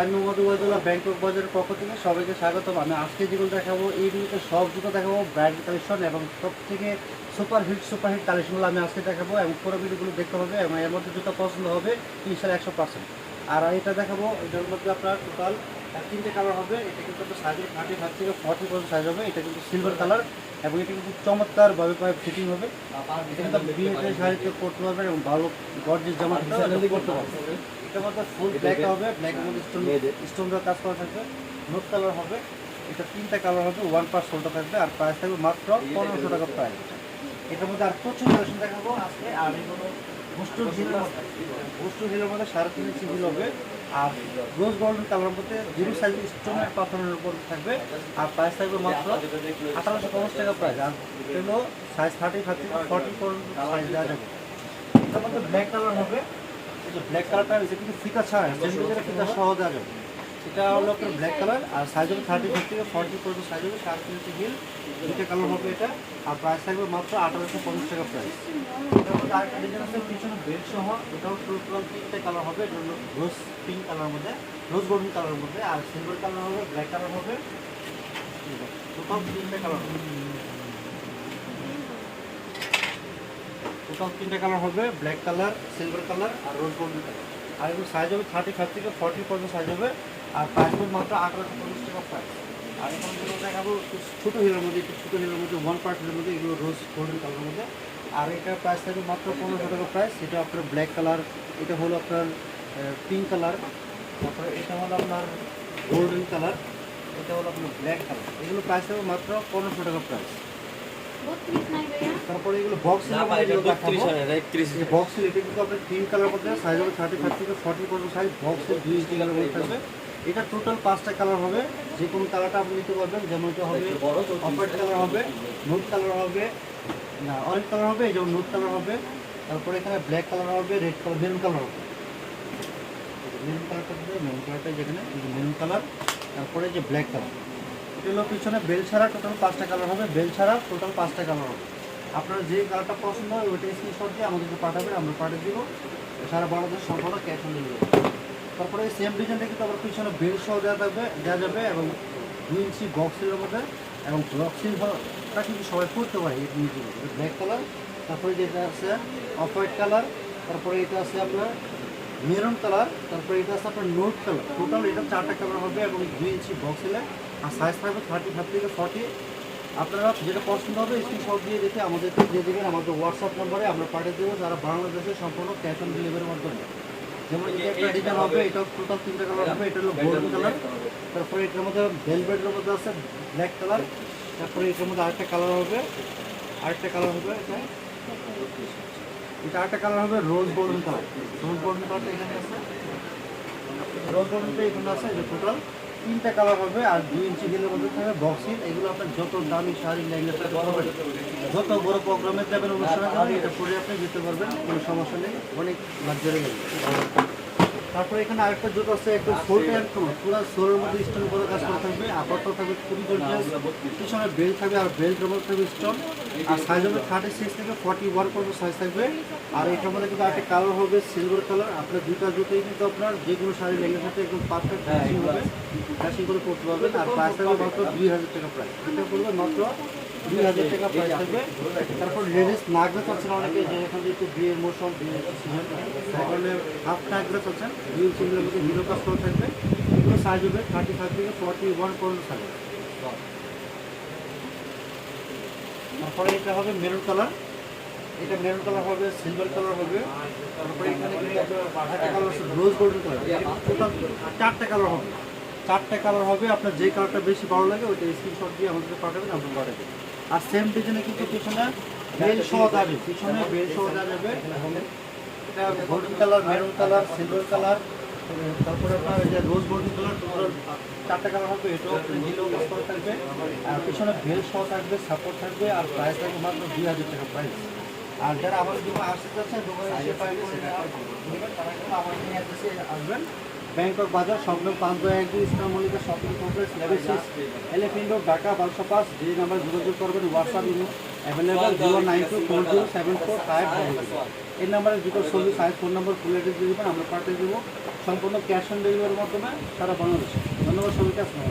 আমি মোহাম্মদ ব্যাংকক বাজারের পক্ষ থেকে সবাইকে স্বাগতম। আমি আজকে যেগুলো দেখাবো এই ভিডিওতে সব জুতো দেখাবো ব্র্যান্ড কালেকশন এবং সব থেকে সুপার হিট সুপার হিট কালেকশনগুলো আমি আজকে দেখাবো এবং পুরো ভিডিওগুলো দেখতে হবে এবং এর মধ্যে জুতো পছন্দ হবে ইনশাল্লাহ একশো পার্সেন্ট আর এটা দেখাবো এটার মধ্যে আপনার টোটাল তিনটে কালার হবে। এটা কিন্তু আপনার সাইজের থার্টি ফাইভ থেকে ফর্টি পর্যন্ত সাইজ হবে। এটা কিন্তু সিলভার কালার এবং এটা কিন্তু চমৎকারভাবে পায়ে ফিটিং হবে। এটা কিন্তু আপনি বিয়েতে শাড়িতে পরতে পারবেন এবং ভালো গর্জের জামা করতে পারবেন। ফুল ব্ল্যাক হবে ব্ল্যাকের মধ্যে স্টোন স্টোন কাজ করা থাকবে নোট কালার হবে এটা তিনটা কালার হবে ওয়ান পাস সোলটা থাকবে আর প্রাইস থাকবে মাত্র পনেরোশো টাকা প্রাইস এটার মধ্যে আর প্রচুর কালেকশন দেখাবো আজকে আর বুস্টুর মধ্যে বুস্টুর হিলের মধ্যে সাড়ে তিন ইঞ্চি হবে আর রোজ গোল্ডেন কালার মধ্যে জিরো সাইজ স্টোনের পাথরের উপর থাকবে আর প্রাইস থাকবে মাত্র আঠারোশো পঞ্চাশ টাকা প্রাইস আর সাইজ থার্টি থেকে ফর্টি পর্যন্ত সাইজ দেওয়া যাবে এটার মধ্যে ব্ল্যাক কালার হবে যে ব্ল্যাক কালারটা এটা কিন্তু ফিতা ছাড়া সেন্টিমিটার ফিতা সহ দেওয়া যাবে এটা হলো আপনার ব্ল্যাক কালার আর সাইজ হবে থার্টি ফাইভ থেকে ফর্টি পর্যন্ত সাইজ হবে। সাড়ে তিন ইঞ্চি হিল, দুইটা কালার হবে এটা। আর প্রাইস থাকবে মাত্র আঠারোশো পঞ্চাশ টাকা প্রাইস আরেকটা ডিজাইন আছে, পিছনে বেল্ট সহ। এটাও টোটাল তিনটে কালার হবে, এটা হলো রোজ পিঙ্ক কালার মধ্যে রোজ গোল্ডেন কালারের মধ্যে। আর সিলভার কালার হবে ব্ল্যাক কালার হবে। টোটাল তিনটে কালার হবে। টোটাল তিনটে কালার হবে ব্ল্যাক কালার সিলভার কালার আর রোজ গোল্ডেন কালার। আর এগুলো সাইজ হবে থার্টি ফাইভ থেকে ফর্টি পর্যন্ত সাইজ হবে। আর প্রাইস হবে মাত্র আঠারোশো পঞ্চাশ টাকা প্রাইস আর এখন যেগুলো দেখাবো ছোটো হিলের মধ্যে, একটু ছোটো হিলের মধ্যে ওয়ান পার্টের মধ্যে, এগুলো রোজ গোল্ডেন কালারের মধ্যে। আর এটার প্রাইস থাকবে মাত্র পনেরোশো টাকা প্রাইস এটা আপনার ব্ল্যাক কালার এটা হলো আপনার পিঙ্ক কালার তারপরে এটা হলো আপনার গোল্ডেন কালার এটা হলো আপনার ব্ল্যাক কালার এগুলো প্রাইস থাকবে মাত্র পনেরোশো টাকা প্রাইস তারপরে এগুলো বক্স বক্স এটা কিন্তু আপনার তিন কালার মধ্যে সাইজ হবে থার্টি ফাইভ থেকে ফর্টি পর্যন্ত সাইজ বক্সের দুই ইঞ্চি কালার মধ্যে থাকবে। এটা টোটাল পাঁচটা কালার হবে। যে কোনো কালারটা আপনি নিতে পারবেন। যেমন এটা হবে অপারেট কালার হবে নোট কালার হবে না অরেঞ্জ কালার হবে এই যেমন নোট কালার হবে। তারপরে এখানে ব্ল্যাক কালার হবে রেড কালার মেরুন কালার হবে। মেরুন কালারটা মেরুন কালারটা যেখানে মেরুন কালার তারপরে যে ব্ল্যাক কালার এটা হলো পিছনে বেল ছাড়া টোটাল পাঁচটা কালার হবে। বেল ছাড়া টোটাল পাঁচটা কালার হবে। আপনার যে কালারটা পছন্দ হয়, ওইটা স্ক্রিনশট দিয়ে আমাদেরকে পাঠাবেন, আমরা পাঠিয়ে দিব। সারা বাংলাদেশ সম্পূর্ণ ক্যাশ অন ডেলিভারি তারপরে এই সেম ডিজাইনটা কিন্তু আবার পিছনে বেল সহ দেওয়া থাকবে, দেওয়া যাবে এবং দুই ইঞ্চি বক্সের মধ্যে এবং বক্সিংটা কিন্তু সবাই পড়তে পারে, এই জিনিসগুলো ব্ল্যাক কালার তারপরে যেটা আছে অফ হোয়াইট কালার তারপরে এটা আছে আপনার মেরুন কালার তারপরে এটা আছে আপনার নোট কালার টোটাল এটা চারটা কালার হবে এবং দুই ইঞ্চি বক্স হলে আর সাইজ থাকবে থার্টি ফাইভ থেকে ফর্টি আপনারা যেটা পছন্দ হবে স্ক্রিনশট দিয়ে দেখে আমাদেরকে দিয়ে দেবেন। আমাদের হোয়াটসঅ্যাপ নম্বরে আমরা পাঠিয়ে দেবো যারা বাংলাদেশে সম্পূর্ণ ক্যাশ অন ডেলিভারির মাধ্যমে। যেমন এটা একটা ডিজাইন হবে এটা টোটাল তিনটা কালার হবে এটা হলো গোল্ডেন কালার তারপরে এটার মধ্যে ভেলভেটের মধ্যে আছে ব্ল্যাক কালার তারপরে এটার মধ্যে আরেকটা কালার হবে আরেকটা কালার হবে এটা। এটা আরেকটা কালার হবে rose golden colour rose golden কালারটা এখানে আছে। রোজ গোল্ডেনটা এখানে আছে এটা টোটাল তিনটা কালার হবে আর দুই ইঞ্চি হিলের মধ্যে থাকবে বক্সিং এগুলো আপনার যত দামি শাড়ি লেগে সাথে যত বড় প্রোগ্রামে যাবেন অনুষ্ঠানে, এটা পরে আপনি যেতে পারবেন, কোনো সমস্যা নেই। অনেক লাক্সারি তারপরে এখানে আরেকটা জুতো আছে একটু অ্যান্ড তোমার পুরো সোলের মধ্যে স্টোন করে কাজ করা থাকবে আপাতত থাকবে খুবই গর্জিয়াস পিছনে বেল্ট থাকবে আর বেল্টের মধ্যে থাকবে স্টোন আর সাইজ হবে থার্টি সিক্স থেকে ফর্টি ওয়ান পর্যন্ত সাইজ থাকবে। আর এটার মধ্যে কিন্তু আরেকটা কালার হবে সিলভার কালার আপনার দুইটা জুতোই কিন্তু আপনার যে কোনো শাড়ি লেগের সাথে একদম পারফেক্ট ম্যাচিং হবে ম্যাচিং করে করতে পারবেন আর প্রাইস থাকবে মাত্র দুই হাজার টাকা প্রাইস এটা পড়বে মাত্র দুই হাজার টাকা প্রাইস থাকবে। তারপর লেডিস নাগরা চাচ্ছেন অনেকে যে এখন যেহেতু বিয়ের মৌসুম বিয়ের হাফ নাগরা চাচ্ছেন। কাজ করে থাকবে। এগুলো সাইজ হবে থার্টি ফাইভ থেকে ফর্টি ওয়ান পর্যন্ত সাইজ তারপরে এটা হবে মেরুন কালার এটা মেরুন কালার হবে সিলভার কালার হবে। রোজ গোল্ডেন কালার চারটে কালার হবে। চারটে কালার হবে, আপনার যে কালারটা বেশি ভালো লাগে, ওইটা স্ক্রিনশট দিয়ে আমাদেরকে পাঠাবেন, আমরা পাঠিয়ে আর সেম ডিজাইনে কিন্তু পিছনে বেল সহ যাবে, পিছনে বেল সহ যাবে। Golden colour, maroon colour, silver colour, তারপরে আপনার এই যে রোজ গোল্ডেন কালার টোটাল চারটে কালার হবে, এটাও নীলও কাজ থাকবে। আর পিছনে ভেল সহ থাকবে সাপোর্ট থাকবে, আর প্রাইস থাকবে মাত্র দুই হাজার টাকা প্রাইস আর যারা আমাদের দোকান আসতে চাচ্ছেন, দোকানে এসে পাই আসবেন। ব্যাংকক বাজার সংগ্রাম পাঁচ দশ এক দুই Islam Mallika shopping complex level six Elephant Road, Dhaka বারোশো পাঁচ যে নাম্বার যোগাযোগ করবেন WhatsApp available zero nine two four zero seven four five এই নাম্বারে জিরো সবই size phone number full address দিয়ে দেবেন, আমরা পাঠিয়ে দেবো। সম্পূর্ণ ক্যাশ অন ডেলিভারির মাধ্যমে সারা বাংলাদেশে। ধন্যবাদ সবাইকে আসলাম